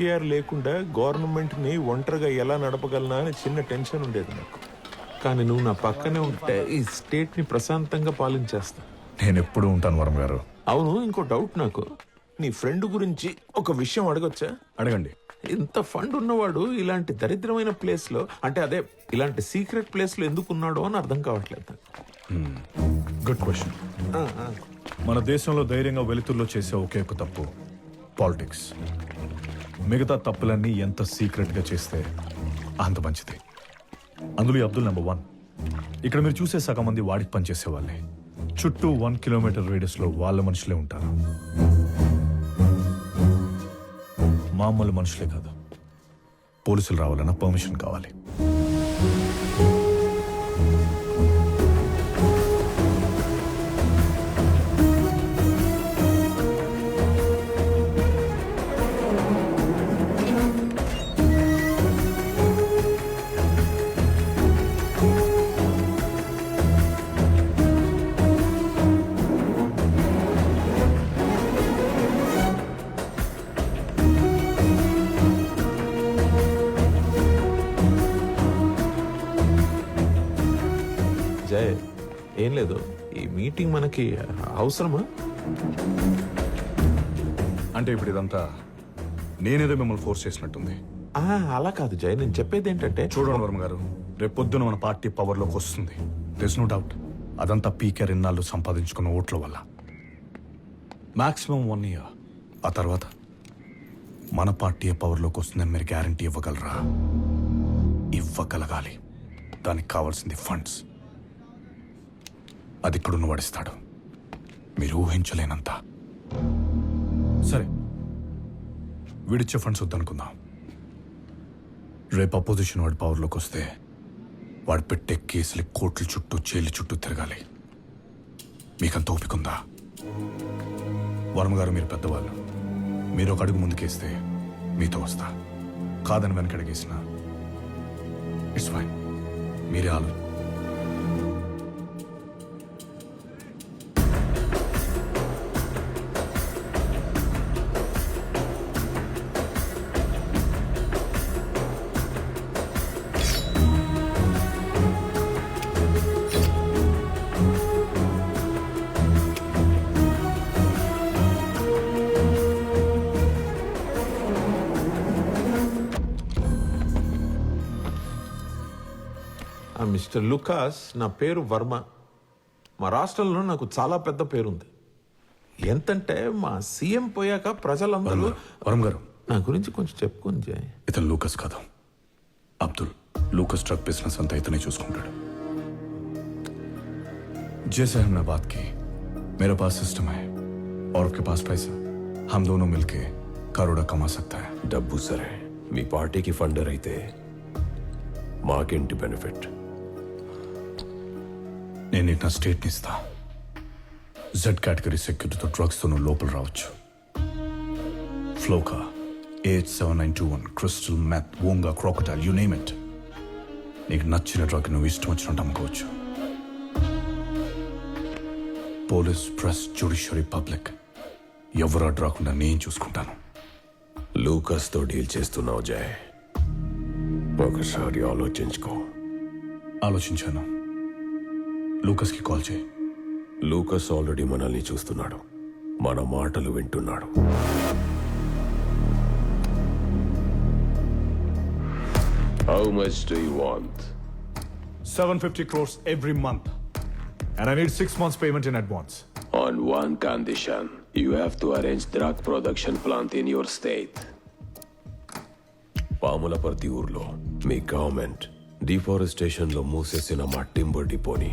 PKR లేకుండా గవర్నమెంట్ని ఒంటరిగా ఎలా నడపగలనా అని చిన్న టెన్షన్ ఉండేది నాకు. కానీ నువ్వు నా పక్కనే ఉంటే ఈ స్టేట్ని ప్రశాంతంగా పాలించేస్తా. నేను ఎప్పుడూ ఉంటాను వరం గారు. అవును ఇంకో డౌట్ నాకు. నీ ఫ్రెండ్ గురించి ఒక విషయం అడగొచ్చా? అడగండి. ఇంత ఫండ్ ఉన్నవాడు ఇలాంటి దరిద్రమైన ప్లేస్లో అంటే అదే ఇలాంటి సీక్రెట్ ప్లేస్లో ఎందుకు ఉన్నాడో అని అర్థం కావట్లేదు. Good question. మన దేశంలో ధైర్యంగా వెలుతురులో చేసే ఒకే ఒక తప్పు పాలిటిక్స్. మిగతా తప్పులన్నీ ఎంత సీక్రెట్గా చేస్తే అంత మంచిది. అందులో అబ్దుల్ నెంబర్ వన్. ఇక్కడ మీరు చూసే సగం మంది వాడికి పనిచేసే వాళ్ళే. చుట్టూ వన్ కిలోమీటర్ రేడియస్లో వాళ్ళ మనుషులే ఉంటారు. మామూలు మనుషులే కాదు. పోలీసులు రావాలన్నా పర్మిషన్ కావాలి. మీటింగ్ మనకి అవసరమా? అంటే ఇప్పుడు ఇదంతా నేనేదో మిమ్మల్ని ఫోర్స్ చేసినట్టుంది. ఆ, అలా కాదు జయ్ నేను చెప్పేది ఏంటంటే చూడండి వర్మ గారు రేపు పొద్దున మన పార్టీ పవర్లోకి వస్తుంది. దిస్ నో డౌట్ అదంతా పీకేర్ ఇన్నాళ్ళు సంపాదించుకున్న ఓట్ల వల్ల. మాక్సిమం వన్ ఇయర్ ఆ తర్వాత మన పార్టీ పవర్లోకి వస్తుందని మీరు గ్యారంటీ ఇవ్వగలరా? ఇవ్వగలగాలి. దానికి కావాల్సింది ఫండ్స్ అది ఇక్కడున్న వాడిస్తాడు మీరు ఊహించలేనంత. సరే. వీడిచ్చే ఫండ్స్ వద్దనుకుందాం. రేపు అపోజిషన్ వాడి పవర్లోకి వస్తే వాడు పెట్టే కేసులు కోట్ల చుట్టూ జైలు చుట్టూ తిరగాలి. మీకంత ఓపిక వర్మగారు గారు మీరు పెద్దవాళ్ళు. మీరు ఒక అడుగు ముందుకేస్తే మీతో వస్తా. కాదని వెనకడిగేసిన. ఇట్స్ ఫైన్ మీరే ఆలోచన. మిస్టర్ లుకాస్ నా పేరు వర్మ మా రాష్ట్రంలో నాకు చాలా పెద్ద పేరుంది ఎంతంటే మా సీఎం పోయాక ప్రజలందరూ వరం గారు నా గురించి కొంచెం చెప్పుకొని జయ్ ఇతను లూకస్ కాదు అబ్దుల్ लूकस ट्रक बिजनेस అంతా ఇతనే చూసుకుంటాడు जैसे हमने बात की मेरे पास सिस्टम है और आपके पास पैसा हम दोनों मिलके करोड़ा कमा सकता है డబ్బు సరే మీ పార్టీకి ఫండర్ అయితే మాకేంటి బెనిఫిట్ నేను నా స్టేట్ని ఇస్తా. జెడ్ కేటగిరీ సెక్యూరిటీతో డ్రగ్స్తో నువ్వు లోపల రావచ్చు. Flakka eight seven nine two one crystal meth ఓంగా krokodil you name it. నీకు నచ్చిన డ్రగ్ నువ్వు ఇష్టం వచ్చినట్టు అమ్ముకోవచ్చు. Police press judiciary public. ఎవరు అడ్డు రాకుండా నేను చూసుకుంటాను. లూకస్తో డీల్ చేస్తున్నావు జయ్. ఒకసారి ఆలోచించుకో. ఆలోచించాను. లూకస్కి కాల్ చేయి లూకస్ ఆల్రెడీ మనల్ని చూస్తున్నాడు మన మాటలు వింటున్నాడు how much do you want 750 crores every month. And I need six months payment in advance. On one condition, you have to arrange drug production plant in your state. Pamulaparthi ఊర్లో మీ government డిఫారెస్టేషన్లో మూసేసిన మా timber డిపోని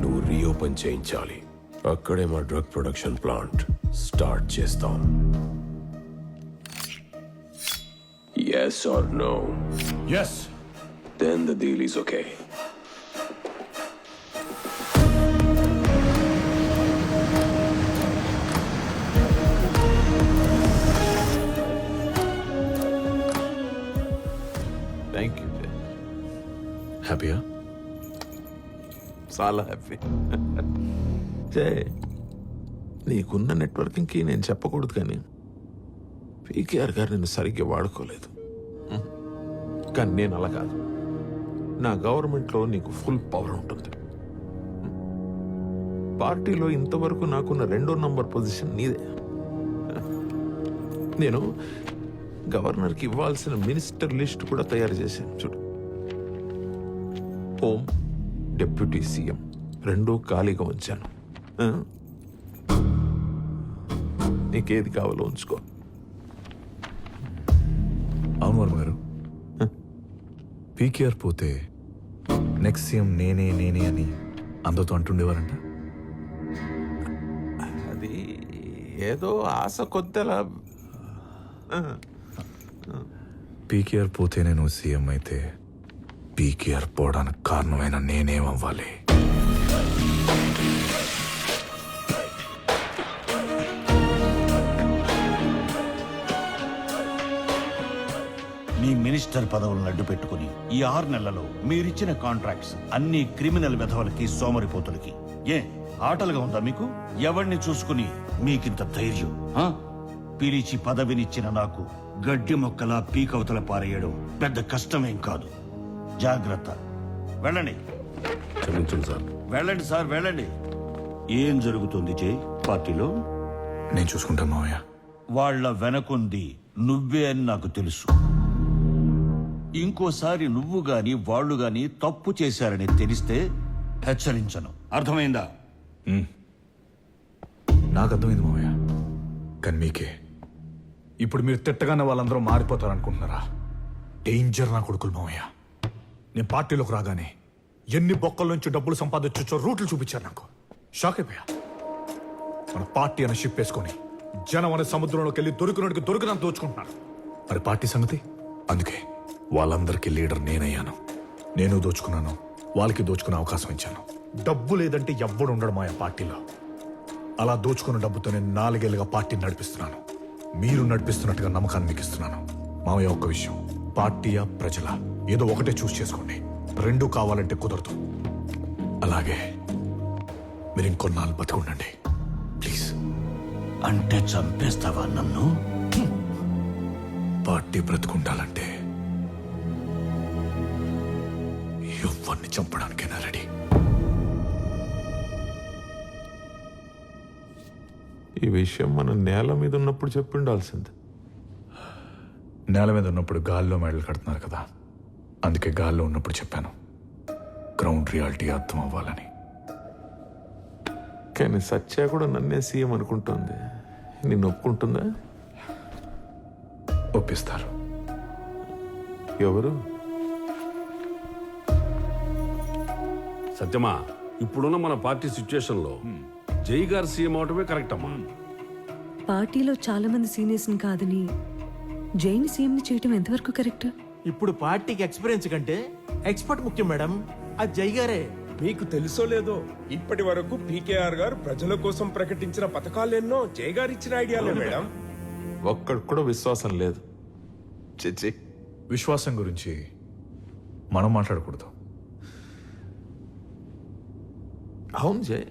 నువ్వు reopen చేయించాలి. అక్కడే మా drug production plant start చేస్తాం. Yes or no Yes. Then the deal is okay చాలా happy చే నీకున్న నెట్వర్కింగ్కి నేను చెప్పకూడదు కానీ పీకేఆర్ గారు నేను సరిగ్గా వాడుకోలేదు. కానీ నేను అలా కాదు. నా గవర్నమెంట్లో నీకు ఫుల్ పవర్ ఉంటుంది. పార్టీలో ఇంతవరకు నాకున్న రెండో నంబర్ పొజిషన్ నీదే. నేను గవర్నర్కి ఇవ్వాల్సిన మినిస్టర్ లిస్ట్ కూడా తయారు చేశాను. చూడు. Home deputy CM. రెండూ ఖాళీగా ఉంచాను? నీకేది కావాలో ఉంచుకో. అవును వర్మ గారు పీకేఆర్ పోతే నెక్స్ట్ సీఎం నేనే నేనే అని అందరితో అంటుండేవారంట? అది ఏదో ఆశ కొద్దలా. పీకేఆర్ పోతే నేను సీఎం అయితే పీకేఆర్ పోవడానికి కారణమైన నేనేమవ్వాలి? మీ మినిస్టర్ పదవులను అడ్డు పెట్టుకుని ఈ ఆరు నెలలలో మీరిచ్చిన కాంట్రాక్ట్స్ అన్ని క్రిమినల్ విధవలకి సోమరిపోతులకి. ఏ ఆటలుగా ఉందా మీకు? ఎవరిని చూసుకుని మీకింత ధైర్యం? ఆ? పిలిచి పదవినిచ్చిన నాకు గడ్డి మొక్కలా పీకవతల పారేయడం పెద్ద కష్టమేం కాదు. జాగ్రత్త. వెళ్ళండి. క్షమించండి సార్. వెళ్ళండి సార్ వెళ్ళండి. ఏం జరుగుతుంది జై? పార్టీలో? నేను చూసుకుంటాను మావయ్య. వాళ్ళ వెనకుంది నువ్వే అని నాకు తెలుసు. ఇంకోసారి నువ్వు గాని వాళ్ళు గాని తప్పు చేశారని తెలిస్తే హెచ్చరించను. అర్థమైందా? నాకు అర్థమైంది మావయ్య. కానీ మీకే. ఇప్పుడు మీరు తిట్టగానే వాళ్ళందరూ మారిపోతారు అనుకుంటున్నారా డేంజర్ నా కొడుకులు మావయ్య. నేను పార్టీలోకి రాగానే ఎన్ని బొక్కల నుంచి డబ్బులు సంపాదించో రూట్లు చూపించారు నాకు. షాక్ అయిపోయా. మన పార్టీ అనే షిప్ వేసుకొని జనం అనే సముద్రంలోకి వెళ్ళి దొరికినోడికి దొరికినంత దోచుకుంటున్నారు. మరి పార్టీ సంగతి? అందుకే వాళ్ళందరికీ లీడర్ నేనయ్యాను. నేను దోచుకున్నాను వాళ్ళకి దోచుకునే అవకాశం ఇచ్చాను. డబ్బు లేదంటే ఎవ్వడు ఉండడం ఆ పార్టీలో. అలా దోచుకున్న డబ్బుతో నేను నాలుగేళ్ళుగా పార్టీని నడిపిస్తున్నాను. మీరు నడిపిస్తున్నట్టుగా నమ్మకాన్ని మీకు ఇస్తున్నాను. మామయ్య ఒక్క విషయం. పార్టీయా ప్రజల? ఏదో ఒకటే చూస్ చేసుకోండి. రెండు కావాలంటే కుదరదు. అలాగే మీరు ఇంకొన్నాళ్ళు బతుకుండండి. ప్లీజ్. అంటే చంపేస్తావా నన్ను? పార్టీ బ్రతుకుండాలంటే ఎవరిని చంపడానికైనా రెడీ. ఈ విషయం మన నేల మీద ఉన్నప్పుడు చెప్పి ఉండాల్సింది నేల మీద ఉన్నప్పుడు గాల్లో మెడలు కడుతున్నారు కదా. అందుకే గాల్లో ఉన్నప్పుడు చెప్పాను. గ్రౌండ్ రియాలిటీ అర్థం అవ్వాలని. కానీ సత్య కూడా నన్నే సీఎం అనుకుంటుంది. నిన్ను ఒప్పుకుంటుందా? ఒప్పిస్తారు. ఎవరు? సత్యమా ఇప్పుడున్న మన పార్టీ సిచ్యుయేషన్లో జై గారు సీఎం అవటమే కరెక్ట్ అమ్మా పార్టీలో చాలా మంది సీనియర్స్ కాదని జైన్ సీఎం చేయటం ఎంతవరకు కరెక్ట్? ఇప్పుడు పార్టీకి ఎక్స్పీరియన్స్ కంటే ఎక్స్పర్ట్ ముఖ్యం మేడం. అది జై గారే. మీకు తెలుసో లేదో ఇప్పటి వరకు పీకేఆర్ గారు ప్రజల కోసం ప్రకటించిన పథకాలెన్నో జయ గారు ఇచ్చిన ఐడియాలే మేడం. ఒక్కడికి కూడా విశ్వాసం లేదు. చిచ్చి విశ్వాసం గురించి మనం మాట్లాడకూడదు. అవును జయ్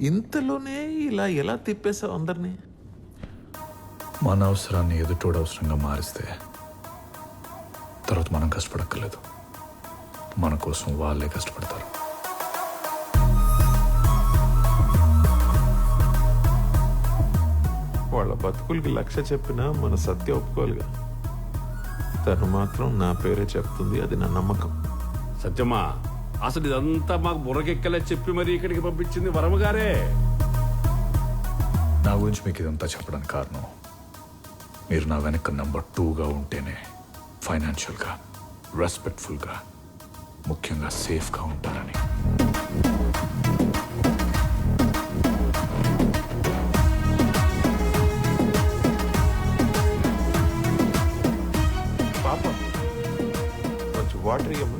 ఇంతలోనే ఇలా ఎలా తిప్పేశావు అందరినీ? మన అవసరాన్ని ఎదుటోడు అవసరంగా మారిస్తే తర్వాత మనం కష్టపడక్కర్లేదు. మన కోసం వాళ్ళే కష్టపడతారు. వాళ్ళ బతుకులకి లక్ష్య చెప్పినా మన సత్య ఒప్పుకోవాలిగా. తను మాత్రం నా పేరే చెప్తుంది అది నా నమ్మకం. సత్యమా అసలు ఇదంతా మాకు బుర్రకెక్కలే చెప్పి మరి ఇక్కడికి పంపించింది వరమ గారే నా గురించి మీకు ఇదంతా చెప్పడానికి కారణం మీరు నా వెనక నంబర్ టూగా ఉంటేనే ఫైనాన్షియల్గా రెస్పెక్ట్ఫుల్గా ముఖ్యంగా సేఫ్గా ఉంటానని. పాపం కొంచెం వాటర్ ఇవ్వమ్మా